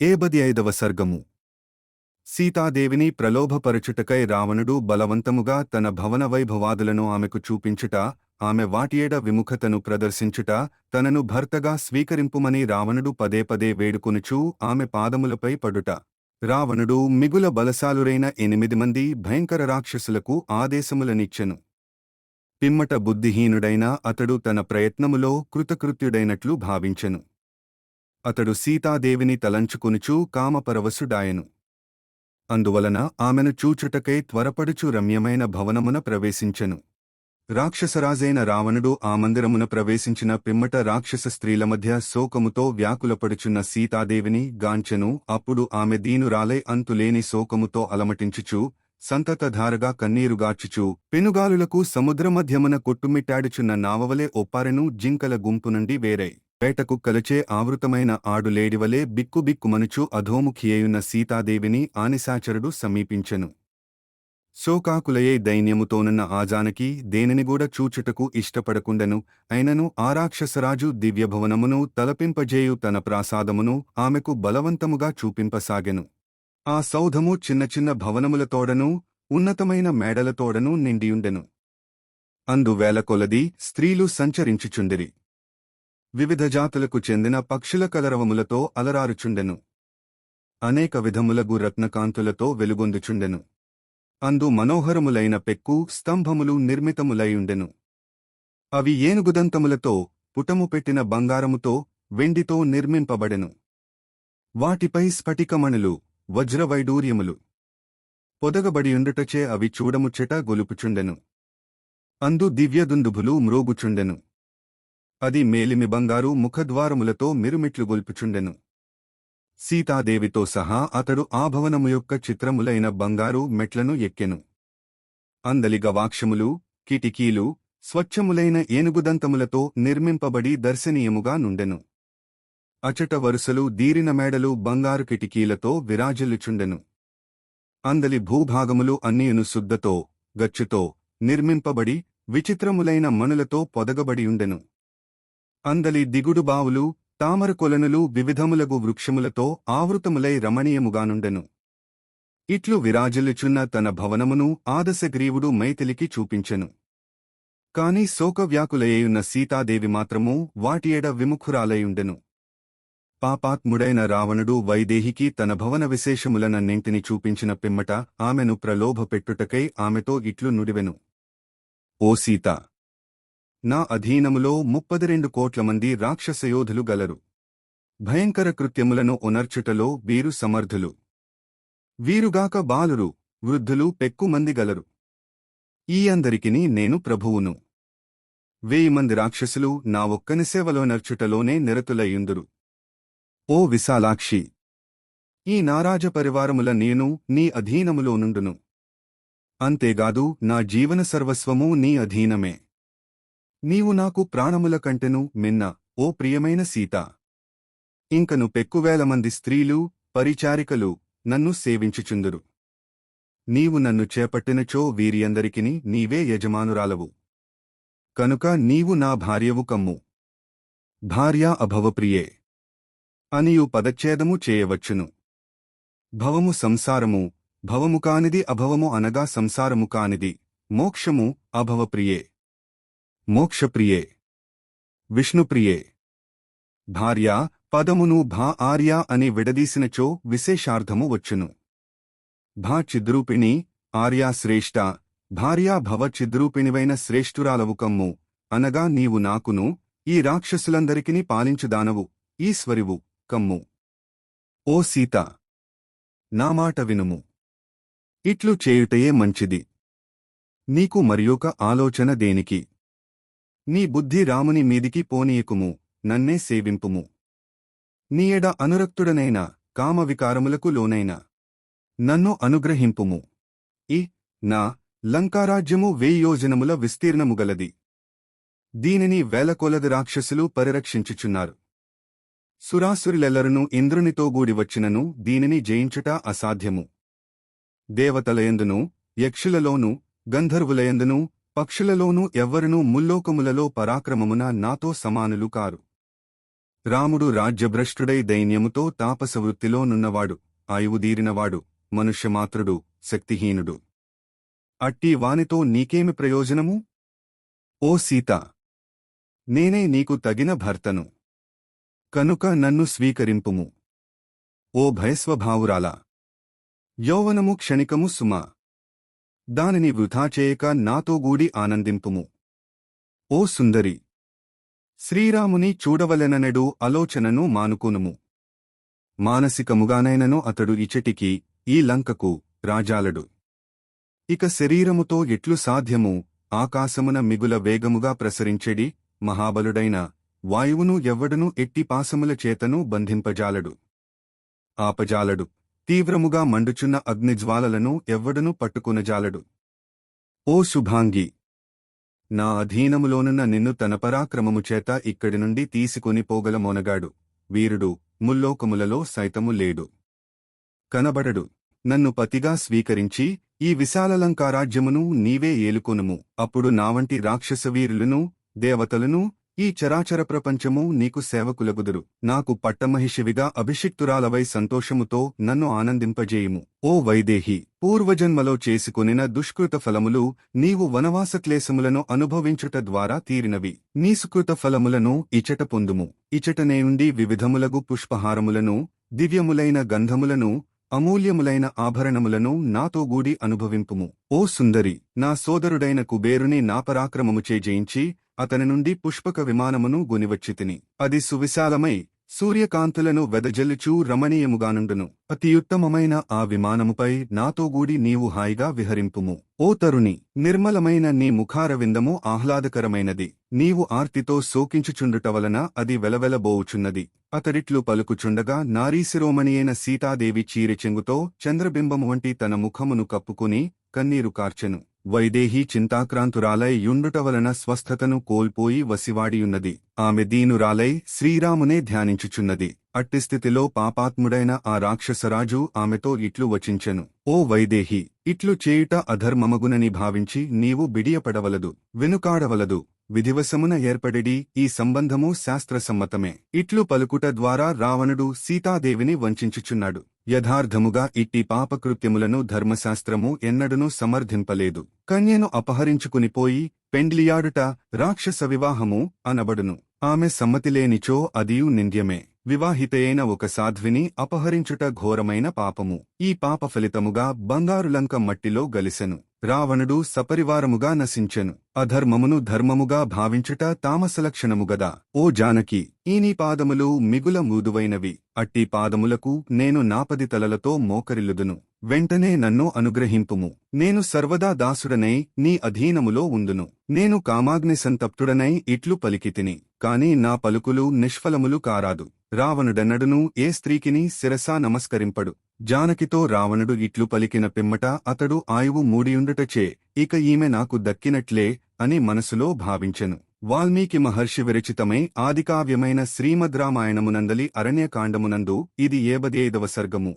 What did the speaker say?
ఏబది ఐదవ సర్గము. సీతాదేవిని ప్రలోభపరచుటకై రావణుడు బలవంతముగా తన భవన వైభవాదులను ఆమెకు చూపించుట ఆమె వాటియేడ విముఖతను ప్రదర్శించుట తనను భర్తగా స్వీకరింపుమని రావణుడు పదే పదే వేడుకొనుచూ ఆమె పాదములపై పడుట. రావణుడు మిగుల బలశాలురైన ఎనిమిది మంది భయంకర రాక్షసులకు ఆదేశములనిచ్చెను. పిమ్మట బుద్ధిహీనుడైన అతడు తన ప్రయత్నములో కృతకృత్యుడైనట్లు భావించెను. అతడు సీతాదేవిని తలంచుకునుచూ కామపరవశుడాయెను. అందువలన ఆమెను చూచుటకై త్వరపడుచు రమ్యమైన భవనమున ప్రవేశించెను. రాక్షసరాజైన రావణుడు ఆ మందిరమున ప్రవేశించిన పిమ్మట రాక్షస స్త్రీల మధ్య శోకముతో వ్యాకులపడుచున్న సీతాదేవిని గాంచెను అప్పుడు ఆమె దీనురాలై అంతులేని శోకముతో అలమటించుచు సంతతధారగా కన్నీరుగార్చుచు పెనుగాలులకు సముద్రమధ్యమున కొట్టుమిట్టాడుచున్న నావవలే ఒప్పారెను జింకల గుంపు నుండి వేరై. వేటకు కలచే ఆవృతమైన ఆడులేడివలే బిక్కుబిక్కుమనుచు అధోముఖియేయున్న సీతాదేవిని ఆనిశాచరుడు సమీపించెను. శోకాకులయే దైన్యముతోనున్న ఆజానకి దేనినిగూడ చూచుటకు ఇష్టపడకుండెను. అయినను ఆరాక్షసరాజు దివ్యభవనమును తలపింపజేయు తన ప్రాసాదమును ఆమెకు బలవంతముగా చూపింపసాగెను. ఆ సౌధము చిన్న చిన్న భవనములతోడనూ ఉన్నతమైన మేడలతోడనూ నిండియుండెను. అందువేల కొలది స్త్రీలు సంచరించుచుండిరి. వివిధ జాతులకు చెందిన పక్షుల కలరవములతో అలరారుచుండెను. అనేక విధములగు రత్నకాంతులతో వెలుగొందుచుండెను. అందు మనోహరములైన పెక్కు స్తంభములు నిర్మితములైయుండెను. అవి ఏనుగుదంతములతో పుటము పెట్టిన బంగారముతో వెండితో నిర్మింపబడెను. వాటిపై స్ఫటికమణులు వజ్రవైడూర్యములు. పొదగబడియుండుటచే అవి చూడముచ్చట గొలుపుచుండెను. అందు దివ్యదుందుభులు మ్రోగుచుండెను. అది మేలిమి బంగారు ముఖద్వారములతో మిరుమిట్లు గొల్పుచుండెను. సీతాదేవితో సహా అతడు ఆ భవనము యొక్క చిత్రములైన బంగారు మెట్లను ఎక్కెను. అందలి గవాక్షములు కిటికీలు స్వచ్ఛములైన ఏనుగుదంతములతో నిర్మింపబడి దర్శనీయముగా నుండెను. అచట వరుసలు దీరిన మేడలు బంగారు కిటికీలతో విరాజిల్లుచుండెను. అందలి భూభాగములు అన్నియును శుద్ధతో గచ్చుతో నిర్మింపబడి విచిత్రములైన మణులతో పొదగబడియుండెను. అందలి దిగుడు బావులు తామర కొలనులు వివిధములగు వృక్షములతో ఆవృతములై రమణీయముగానుండెను. ఇట్లు విరాజిల్లుచున్న తన భవనమును ఆదశగ్రీవుడు మైథిలికి చూపించెను. కాని శోకవ్యాకులయ్యున్న సీతాదేవి మాత్రము వాటియెడ విముఖురాలయుండెను. పాపాత్ముడైన రావణుడు వైదేహికి తన భవన విశేషములనన్నింటిని చూపించిన పిమ్మట ఆమెను ప్రలోభపెట్టుటకై ఆమెతో ఇట్లు నుడివెను. ఓ సీత! నా అధీనములో ముప్పది రెండు కోట్ల మంది రాక్షసయోధులు గలరు. భయంకర కృత్యములను ఉనర్చుటలో వీరు సమర్థులు. వీరుగాక బాలురు వృద్ధులు పెక్కుమంది గలరు. ఈ అందరికిని నేను ప్రభువును. వేయి మంది రాక్షసులు నా ఒక్కని సేవలో నర్చుటలోనే నిరతులయ్యుందురు. ఓ విశాలాక్షి! ఈ నారాజ పరివారముల నేను నీ అధీనములో నుండును. అంతేగాదు నా జీవన సర్వస్వమూ నీ అధీనమే. నీవు నాకు ప్రాణముల కంటెను మిన్న ఓ ప్రియమైన సీత. ఇంకను పెక్కువేల మంది స్త్రీలు పరిచారికలు నన్ను సేవించుచుందురు. నీవు నన్ను చేపట్టినచో వీరియందరికిని నీవే యజమానురాలవు. కనుక నీవు నా భార్యవు కమ్ము. భార్యా అభవప్రియే. అనియు పదచ్ఛేదము చేయవచ్చును. భవము సంసారము భవము కానిది అభవము అనగా సంసారము కానిది మోక్షము అభవప్రియే. మోక్షప్రియే. విష్ణుప్రియే. భార్య పదమును భా ఆర్య అని విడదీసినచో విశేషార్థము వచ్చును. భా చిద్రూపిణి ఆర్యా శ్రేష్ఠ భార్యా భవ చిద్రూపిణివైన శ్రేష్ఠురాలవు కమ్ము అనగా నీవు నాకును ఈ రాక్షసులందరికిని పాలించుదానవు ఈశ్వరివు కమ్ము. ఓ సీత నా మాట వినుము. ఇట్లు చేయుటయే మంచిది. నీకు మరియొక ఆలోచన దేనికి? నీ బుద్ధి రాముని మీదికి పోనీయకుము నన్నే సేవింపుము. నీయడ అనురక్తుడనైన కామవికారములకు లోనైన నన్ను అనుగ్రహింపుము. ఈ నా లంకారాజ్యము వేయోజనముల విస్తీర్ణము గలది. దీనిని వేలకొలది రాక్షసులు పరిరక్షించుచున్నారు. సురాసురులెల్లరను ఇంద్రునితో గూడి వచ్చినను దీనిని జయించుట అసాధ్యము. దేవతలయందును యక్షులలోనూ గంధర్వులయందునూ పక్షులలోనూ ఎవ్వరునూ ముల్లోకములలో పరాక్రమమున నాతో సమానులు కారు. రాముడు రాజ్యభ్రష్టుడై దైన్యముతో తాపసవృత్తిలో నున్నవాడు ఆయువుదీరినవాడు మనుష్యమాత్రుడు శక్తిహీనుడు. అట్టి వానితో నీకేమి ప్రయోజనము? ఓ సీత! నేనే నీకు తగిన భర్తను. కనుక నన్ను స్వీకరింపుము. ఓ భయస్వభావురాలా! యౌవనము క్షణికము సుమా! దానిని వృథా చేయక నాతో గూడి ఆనందింపుము. ఓ సుందరి! శ్రీరాముని చూడవలెననెడు ఆలోచనను మానుకునుము. మానసికముగానైనను అతడు ఇచటికి ఈ లంకకు రాజాలడు. ఇక శరీరముతో ఎట్లు సాధ్యము? ఆకాశమున మిగుల వేగముగా ప్రసరించెడి మహాబలుడైన వాయువును ఎవ్వడను ఎట్టి పాసముల చేతను బంధింపజాలడు. ఆపజాలడు! తీవ్రముగా మండుచున్న అగ్నిజ్వాలలను ఎవ్వడను పట్టుకునజాలడు. ఓ శుభాంగి నా అధీనములోనున్న నిన్ను తన పరాక్రమము చేత ఇక్కడి నుండి తీసుకుని పోగల మొనగాడు. వీరుడు ముల్లోకములలో సైతము లేడు. కనబడడు. నన్ను పతిగా స్వీకరించి ఈ విశాలలంకారాజ్యమును నీవే ఏలుకొనుము. అప్పుడు నావంటి రాక్షసవీరులను దేవతలను ఈ చరాచర ప్రపంచము నీకు సేవకులగుదురు. నాకు పట్టమహిషివిగా అభిషిక్తురాలవై సంతోషముతో నన్ను ఆనందింపజేయుము. ఓ వైదేహి పూర్వజన్మలో చేసుకొనిన దుష్కృత ఫలములు నీవు వనవాస క్లేశములను అనుభవించుట ద్వారా తీరినవి. నీసుకృత ఫలములను ఇచట పొందుము. ఇచటనేయుండి వివిధములగు పుష్పహారములను దివ్యములైన గంధములను అమూల్యములైన ఆభరణములను నాతో గూడి అనుభవింపుము. ఓ సుందరి నా సోదరుడైన కుబేరుని నా పరాక్రమముచే జయించి అతని నుండి పుష్పక విమానమును గునివచ్చితిని. అది సువిశాలమై సూర్యకాంతులను వెదజల్లుచూ రమణీయముగానుండును. అతియుత్తమమైన ఆ విమానముపై నాతోగూడి నీవు హాయిగా విహరింపుము. ఓ తరుణి నిర్మలమైన నీ ముఖారవిందము ఆహ్లాదకరమైనది. నీవు ఆర్తితో శోకించుచుండుట వలన అది వెలవెలబోవుచున్నది. అతడిట్లు పలుకుచుండగా నారీశిరోమణియైన సీతాదేవి చీరిచెంగుతో చంద్రబింబము వంటి తన ముఖమును కప్పుకుని కన్నీరు కార్చెను. వైదేహి చింతాక్రాంతురాలై యుండుటవలన స్వస్థతను కోల్పోయి వసివాడియున్నది. ఆమె దీనురాలై శ్రీరామునే ధ్యానించుచున్నది. అట్టి స్థితిలో పాపాత్ముడైన ఆ రాక్షసరాజు ఆమెతో ఇట్లు వచించెను. ఓ వైదేహి ఇట్లు చేయుట అధర్మమగునని భావించి నీవు బిడియపడవలదు వెనుకాడవలదు. విధివశమున ఏర్పడిడి ఈ సంబంధము శాస్త్రసమ్మతమే. ఇట్లు పలుకుట ద్వారా రావణుడు సీతాదేవిని వంచుచున్నాడు యథార్థముగా ఇట్టి పాపకృత్యములను ధర్మశాస్త్రము ఎన్నడనూ సమర్థింపలేదు. కన్యను అపహరించుకునిపోయి పెండ్లియాడుట రాక్షస వివాహము అనబడును. ఆమె సమ్మతిలేనిచో అదియు నింద్యమే. వివాహితయైన ఒక సాధ్విని అపహరించుట ఘోరమైన పాపము. ఈ పాప ఫలితముగా బంగారులంక మట్టిలో గలిసెను. రావణుడు సపరివారముగా నశించెను. అధర్మమును ధర్మముగా భావించుట తామసలక్షణముగదా. ఓ జానకి ఈ నీ పాదములు మిగుల మృదువైనవి. అట్టి పాదములకు నేను నాపది తలలతో మోకరిల్లుదును. వెంటనే నన్ను అనుగ్రహింపుము. నేను సర్వదా దాసుడనై నీ అధీనములో ఉందును. నేను కామాగ్ని సంతప్తుడనై ఇట్లు పలికితిని. కాని నా పలుకులు నిష్ఫలములు కారాదు. రావణుడెన్నడునూ ఏ స్త్రీకిని శిరసా నమస్కరింపడు. జానకితో రావణుడు ఇట్లు పలికిన పిమ్మట అతడు ఆయువు మూడియుండుటచే ఇక ఈమె నాకు దక్కినట్లే అని మనసులో భావించెను. వాల్మీకి మహర్షి విరచితమై ఆదికావ్యమైన శ్రీమద్రామాయణమునందలి అరణ్యకాండమునందు ఇది ఏబదేదవ ఐదవ సర్గము.